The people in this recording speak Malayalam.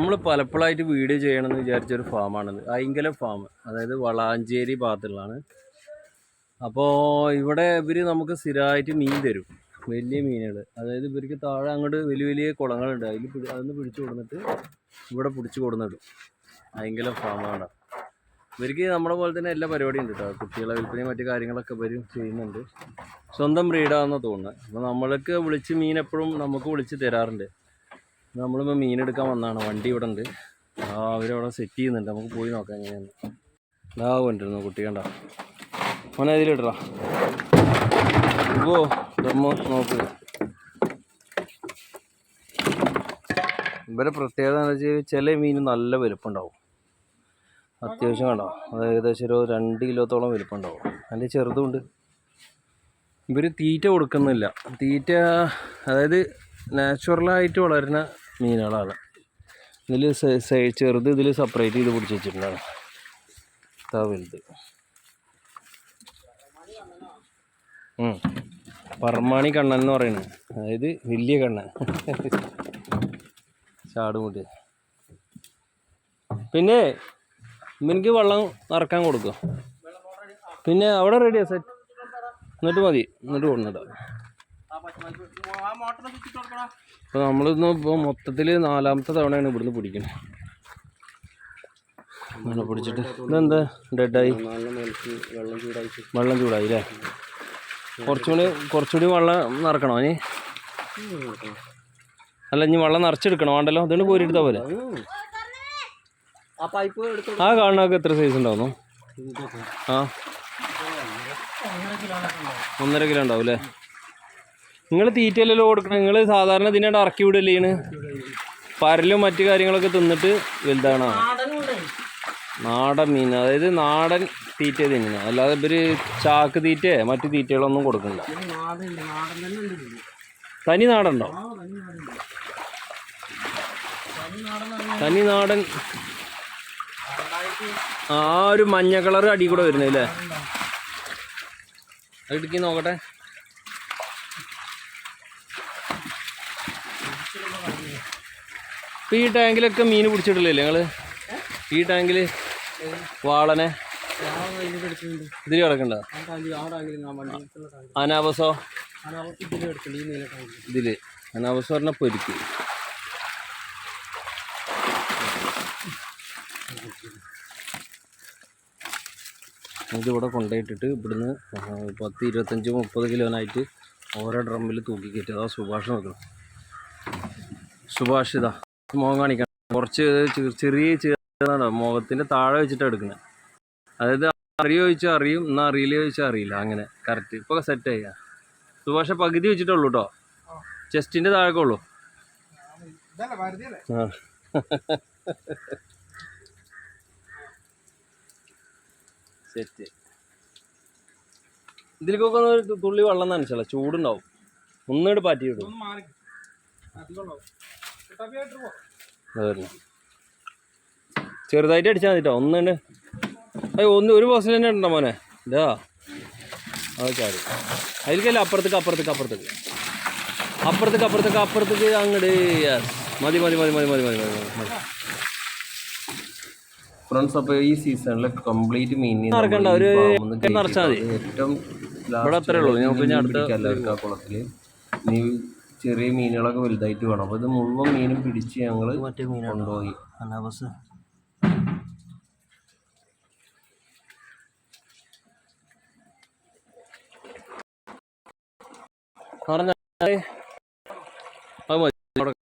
നമ്മൾ പലപ്പോഴായിട്ട് വീഡിയോ ചെയ്യണമെന്ന് വിചാരിച്ചൊരു ഫാമാണിത്. ഐങ്കല ഫാം. അതായത് വളാഞ്ചേരി ഭാഗത്തുള്ളതാണ്. അപ്പോൾ ഇവിടെ ഇവർ നമുക്ക് സ്ഥിരമായിട്ട് മീൻ തരും. വലിയ മീനുകൾ അതായത് ഇവർക്ക് താഴെ അങ്ങോട്ട് വലിയ വലിയ കുളങ്ങളുണ്ട്. അതിൽ പിടി അതൊന്ന് പിടിച്ചു കൊടുത്തിട്ട് ഇവിടെ പിടിച്ചു കൊടുന്നിടും. ഐങ്കല ഫാമാണ്. ഇവർക്ക് നമ്മളെ പോലെ തന്നെ എല്ലാ പരിപാടിയും ഉണ്ട് കേട്ടോ കുട്ടികളെ വിൽപ്പനയും മറ്റു കാര്യങ്ങളൊക്കെ വരും ചെയ്യുന്നുണ്ട്. സ്വന്തം ബ്രീഡാണെന്ന് തോന്നുന്നത് അപ്പോൾ നമ്മൾക്ക് വിളിച്ച് മീൻ എപ്പോഴും നമുക്ക് വിളിച്ച് തരാറുണ്ട്. നമ്മളിപ്പോൾ മീൻ എടുക്കാൻ വന്നതാണ് വണ്ടി ഇവിടെ ഉണ്ട് ആ അവരവിടെ സെറ്റ് ചെയ്യുന്നുണ്ട്. നമുക്ക് പോയി നോക്കാം എങ്ങനെയാണ് ഇതാ കൊണ്ടിരുന്നു കുട്ടി കണ്ട? മോനെ ഇതിലിട്ടാ ഓ നമ്മ നോക്ക്. ഇവരെ പ്രത്യേകത എന്ന് വെച്ചാൽ ചില മീൻ നല്ല വലുപ്പുണ്ടാവും. അത്യാവശ്യം കണ്ടോ? അത് ഏകദേശം ഒരു രണ്ട് കിലോത്തോളം വലുപ്പുണ്ടാവും. അതിന്റെ ചെറുതുണ്ട് ഇവർ തീറ്റ കൊടുക്കുന്നില്ല. തീറ്റ അതായത് നാച്ചുറലായിട്ട് വളരുന്ന മീനുകളാണ്. ഇതിൽ ചെറുത് ഇതിൽ സെപ്പറേറ്റ് ചെയ്ത് പിടിച്ച് വെച്ചിട്ടുണ്ടാണ് ഇതാ പറമാണി കണ്ണൻ എന്ന് പറയുന്നത്. അതായത് വലിയ കണ്ണൻ. ചാടുമുട്ടി പിന്നെ എനിക്ക് വെള്ളം നിറക്കാൻ കൊടുക്കും. പിന്നെ അവിടെ റെഡിയാ സെറ്റ് എന്നിട്ട് മതി. എന്നിട്ട് കൊണ്ടിടാം അപ്പോൾ നമ്മളിന്ന് ഇപ്പൊ മൊത്തത്തിൽ നാലാമത്തെ തവണയാണ് ഇവിടുന്ന് പിടിക്കുന്നത്. അങ്ങനെ പിടിച്ചിട്ട്. ഇതെന്താ? ഡെഡായി. വെള്ളം ചൂടായി അല്ലേ? കുറച്ചുകൂടി കുറച്ചുകൂടി വെള്ളം നിറക്കണോ ഇനി? അല്ല ഇനി വെള്ളം നിറച്ചെടുക്കണോ? വേണ്ടല്ലോ? അതുകൊണ്ട് കോരിയെടുത്താൽ പോലെ. ആ കാണുന്നതൊക്കെ എത്ര സൈസ് ഉണ്ടാവുന്നു? ആ. ഒന്നര കിലോ ഉണ്ടാവും അല്ലേ? നിങ്ങൾ തീറ്റയല്ലല്ലോ കൊടുക്കണം. നിങ്ങൾ സാധാരണ ഇതിനായിട്ട് ഇറക്കി വിടല്ലേ പരലും മറ്റു കാര്യങ്ങളൊക്കെ തിന്നിട്ട് വലുതാണ്? നാടൻ മീൻ. അതായത് നാടൻ തീറ്റ തിന്നുന്നത് അല്ലാതെ ഇവർ ചാക്ക് തീറ്റ മറ്റു തീറ്റകളൊന്നും കൊടുക്കണ്ട തനി നാടുണ്ടോ? തനി നാടൻ. ആ ഒരു മഞ്ഞ കളർ അടി കൂടെ അത് ഇടുക്കി നോക്കട്ടെ. ഇപ്പം ഈ ടാങ്കിലൊക്കെ മീൻ പിടിച്ചിട്ടില്ലേ നിങ്ങൾ ഈ ടാങ്കിൽ വാളനെ? ഇതിൽ കിടക്കണ്ട? അനാവസോ? ഇതിൽ. അനാവസോ പറഞ്ഞ പൊരിക്ക്. ഇതിവിടെ കൊണ്ടുപോയിട്ടിട്ട് ഇവിടുന്ന് പത്ത് ഇരുപത്തഞ്ച് മുപ്പത് കിലോനായിട്ട് ഓരോ ഡ്രമ്മിൽ തൂക്കി കയറ്റി അതാ സുഭാഷ് നോക്കണം. സുഭാഷിതാ മുഖം കാണിക്കണം കുറച്ച് ചെറിയ ചെറുതാണ് മുഖത്തിന്റെ താഴെ വെച്ചിട്ടാണ് എടുക്കുന്നത് അതായത് അറിയോ ചോദിച്ചാൽ അറിയും എന്നാൽ അറിയില്ല ചോദിച്ചാൽ അറിയില്ല. അങ്ങനെ കറക്റ്റ് ഇപ്പോൾ സെറ്റ് ആയി. സുഭാഷ പകുതി വെച്ചിട്ടുള്ളൂ കേട്ടോ ചെസ്റ്റിന്റെ താഴെ ഉള്ളൂ. സെറ്റ് ഇതിലേക്കൊക്കെ ഒന്ന് തുള്ളി വെള്ളം നനച്ചല്ല ചൂടുണ്ടാവും. ഒന്നിട്ട് പാറ്റി വിടും. ഒന്ന് ചെറുതായിട്ട് അടിച്ചാൽ മതി കേട്ടോ ഒന്നുണ്ട് അയ്യോ ഒന്ന് ഒരു ബോസിൽ തന്നെ ഉണ്ടോ മോനെ? ഇതാ. അത് ചാടി. അതിലേക്കല്ല അപ്പുറത്തേക്ക് അപ്പുറത്തേക്ക് അപ്പുറത്തേക്ക്. അപ്പുറത്തേക്ക് അപ്പുറത്തേക്ക് അപ്പുറത്തേക്ക് അങ്ങോട്ട് മതി മതി മതി മതി മതി മതി മതി മതി ഫ്രണ്ട്സ് അപ്പോൾ ഈ സീസണിൽ കംപ്ലീറ്റ് മീൻ നിറക്കണ്ട, ഒരു നിറച്ചാൽ മതി. ഏറ്റവും ഇവിടെ അത്രേ ഉള്ളൂ. ഞാൻ ഇനി അടുത്ത കുളത്തിൽ നീ ചെറിയ മീനുകളൊക്കെ വലുതായിട്ട് വേണം. അപ്പോൾ ഇത് മുഴുവൻ മീനും പിടിച്ച് ഞങ്ങൾ മറ്റേ മീൻ കൊണ്ടുപോയി. അനാബസ് പറഞ്ഞ അത് മതി. അവിടെ